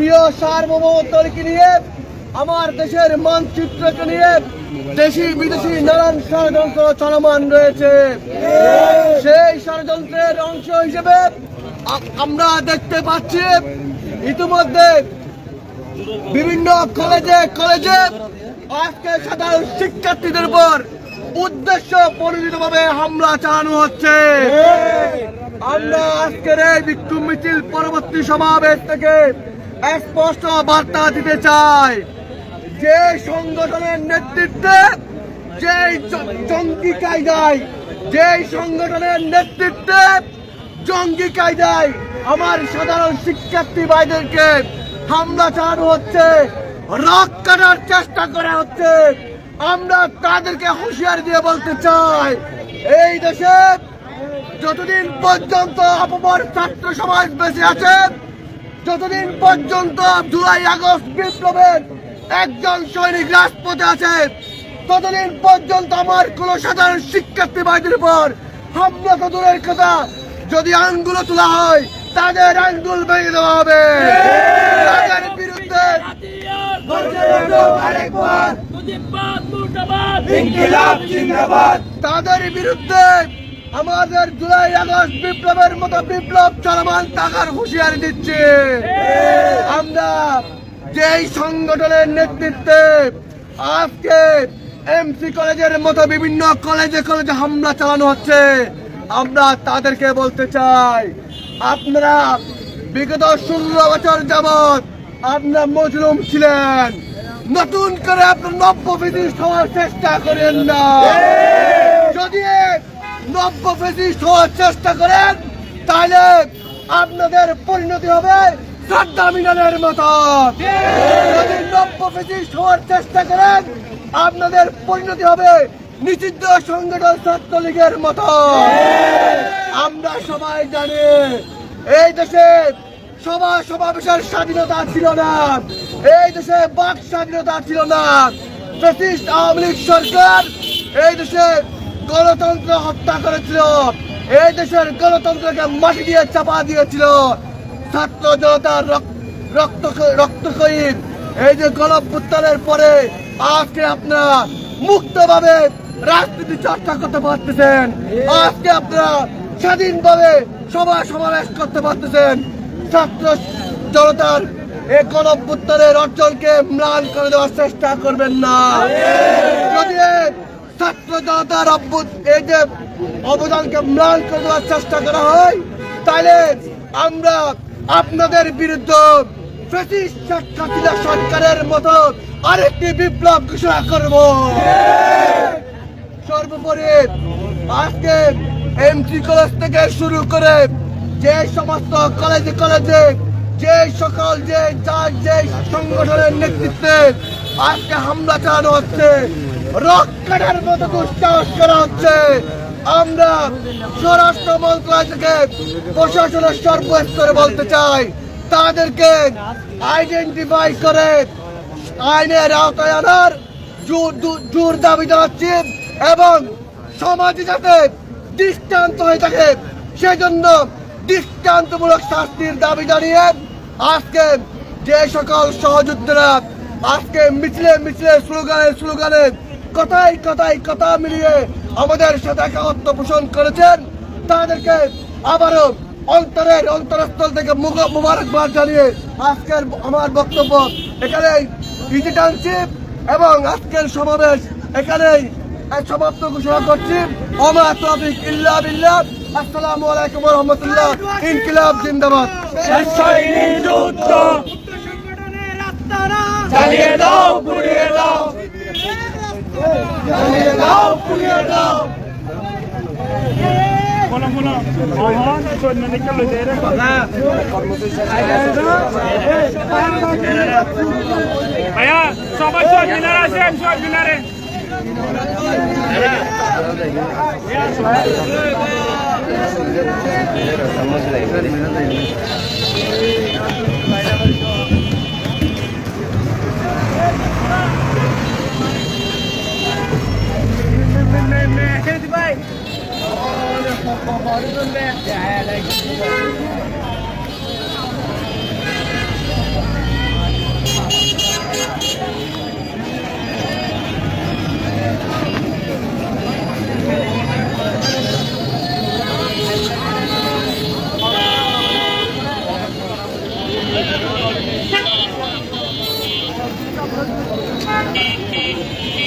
প্রিয় সার্বভৌমত্বকে নিয়ে, আমার দেশের মানচিত্রকে নিয়ে দেশি বিদেশি নানান ষড়যন্ত্র চলমান রয়েছে। সেই ষড়যন্ত্রের অংশ হিসেবে আমরা দেখতে পাচ্ছি, ইতিমধ্যে বিভিন্ন কলেজে কলেজে আজকে সাধারণ শিক্ষার্থীদের উপর উদ্দেশ্য পরিচিতভাবে হামলা চালানো হচ্ছে। আমরা আজকের এই বিক্ষোভ মিছিল পরবর্তী সমাবেশ থেকে স্পষ্ট বার্তা দিতে চাই। যে সংগঠনের নেতৃত্বে, যেই জঙ্গি কায়দায়, যেই সংগঠনের নেতৃত্বে জঙ্গি কায়দায় আমার সাধারণ শিক্ষার্থী ভাইদেরকে হামলা চালানো হচ্ছে, রক কাটার চেষ্টা করা হচ্ছে, আমরা তাদেরকে হুঁশিয়ারি দিয়ে বলতে চাই, এই দেশে যতদিন পর্যন্ত অপমর ছাত্র সমাজ বেঁচে আছে যতদিন পর্যন্ত জুলাই আগস্ট বিপ্লবের একজন সৈনিক রাজপথে আছে ততদিন পর্যন্ত আমার কোন সাধারণ শিক্ষার্থী ভাইদের উপর হামলা তো দূরের কথা। যদি আঙ্গুলো তোলা হয় তাদের আঙ্গুল ভেঙে দেওয়া হবে। তাদের বিরুদ্ধে তাদের বিরুদ্ধে আমাদের জুলাই আগস্ট বিপ্লবের মতো বিপ্লব চলমান থাকার হুঁশিয়ারি দিচ্ছে। আমরা যেই সংগঠনের নেতৃত্বে আজকে এমসি কলেজের মতো বিভিন্ন কলেজে কলেজে হামলা চালানো হচ্ছে আমরা তাদেরকে বলতে চাই আপনারা বিগত ষোলো বছর যাবৎ আপনারা মজলুম ছিলেন। নতুন করে আপনার নব্য ফিজিস্ট হওয়ার চেষ্টা করেন না। যদি নব্য ফেসিস্ট হওয়ার চেষ্টা করেন তাহলে আপনাদের পরিণতি হবে সাদ্দাম ইরানের মতো। যদি নব্য ফেসিস্ট হওয়ার চেষ্টা করেন, আপনাদের পরিণতি হবে নিষিদ্ধ সংগঠন ছাত্রলীগের মতো। আমরা সবাই জানি, এই দেশে সভা সমাবেশের স্বাধীনতা ছিল না। এই দেশে বাক স্বাধীনতা ছিল না। ব্রিটিশ আওয়ামী লীগ সরকার এই দেশে গণতন্ত্র হত্যা করেছিল। এই দেশের গণতন্ত্রকে মাটি দিয়ে চাপা দিয়েছিল। ছাত্র জনতার রক- রক্ত রক্তক্ষয়ী এই যে গণপুত্তরের পরে আজকে আপনারা মুক্তভাবে রাজনীতি চর্চা করতে পারতেছেন। আজকে আপনারা স্বাধীনভাবে সভা সমাবেশ করতে পারতেছেন। ছাত্র জনতার এই গণপুত্তরের অর্জনকে ম্লান করে দেওয়ার চেষ্টা করবেন না। যদি ছাত্র জনতার এই যে অবদানকে ম্লান করে দেওয়ার চেষ্টা করা হয় তাহলে আমরা আপনাদের বিরুদ্ধে ব্রিটিশ শেখ সরকারের মতো আরেকটি বিপ্লব ঘোষণা করব। সর্বোপরি আজকে এমটি কলেজ থেকে শুরু করে যে সমস্ত কলেজে কলেজে যে সকল যে যার যে সংগঠনের নেতৃত্বে আজকে হামলা চালানো হচ্ছে। রক কাটার মতো দুঃসাহস করা হচ্ছে। আমরা স্বরাষ্ট্র মন্ত্রণালয় থেকে প্রশাসনের সর্বস্তরে বলতে চাই, তাদেরকে আইডেন্টিফাই করে আইনের আওতায় আনার জোর দাবি জানাচ্ছি এবং সমাজে যাতে দৃষ্টান্ত হয়ে থাকে, সেজন্য দৃষ্টান্তমূলক শাস্তির দাবি জানিয়ে আজকে যে সকল সহযোদ্ধারা আজকে মিছিলে মিছিলে স্লোগানে স্লোগানে কথাই কথাই কথা মিলিয়ে আমাদের সাথে একাত্ম পোষণ করেছেন। তাদেরকে আবারও অন্তরের অন্তরস্থল থেকে মুখ- মুবারকবাদ জানিয়ে আজকের আমার বক্তব্য এখানে ইতি টানছি এবং আজকের সমাবেশ এখানেই সমাপ্ত ঘোষণা করছি। ওমা তৌফিক ইল্লা বিল্লাহ। আসসালামু আলাইকুম রাহমাতুল্লাহ। ইনকিলাব জিন্দাবাদ। চালিয়ে দাও, পুড়িয়ে দাও। চালিয়ে দাও, পুড়িয়ে দাও। ভাইয়া, সবাই সব মিনারে আছেন সব মিনারে ভাই Bakardın be. Thank you.